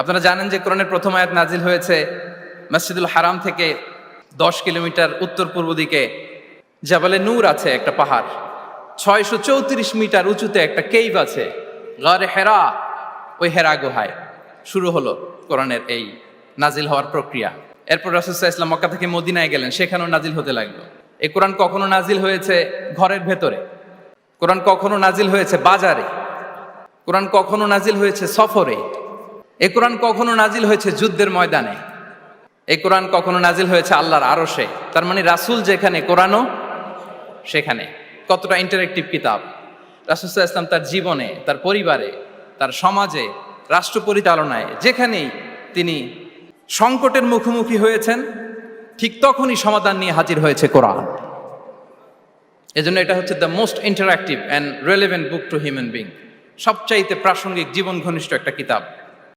আপনারা জানেন যে কোরআনের প্রথম আয়াত নাজিল হয়েছে মসজিদুল হারাম থেকে দশ কিলোমিটার উত্তর পূর্ব দিকে। জাবালে নূর আছে একটা পাহাড়। ছয়শো চৌত্রিশ মিটার উঁচুতে একটা কেইভ আছে। গরে হেরা, ওই হেরা গুহায়। শুরু হলো কোরআনের এই নাজিল হওয়ার প্রক্রিয়া। এরপর রাসুসাহ ইসলাম মক্কা থেকে মদিনায় গেলেন, সেখানেও নাজিল হতে লাগল। এই কোরআন কখনো নাজিল হয়েছে ঘরের ভেতরে? কোরআন কখনো নাজিল হয়েছে বাজারে? কোরআন কখনো নাজিল হয়েছে সফরে? এ কোরআন কখনো নাজিল হয়েছে যুদ্ধের ময়দানে। এই কোরআন কখনো নাজিল হয়েছে আল্লাহর আরশে। তার মানে রাসুল যেখানে, কোরআনও সেখানে। কতটা ইন্টারেক্টিভ কিতাব। রাসুসাহ ইসলাম তার জীবনে, তার পরিবারে, তার সমাজে, রাষ্ট্র পরিচালনায় যেখানেই তিনি সংকটের মুখোমুখি হয়েছেন, ঠিক তখনই সমাধান নিয়ে হাজির হয়েছে কোরআন। এজন্য এটা হচ্ছে the most interactive and relevant book to human being সবচাইতে প্রাসঙ্গিক, জীবন ঘনিষ্ঠ একটা কিতাব।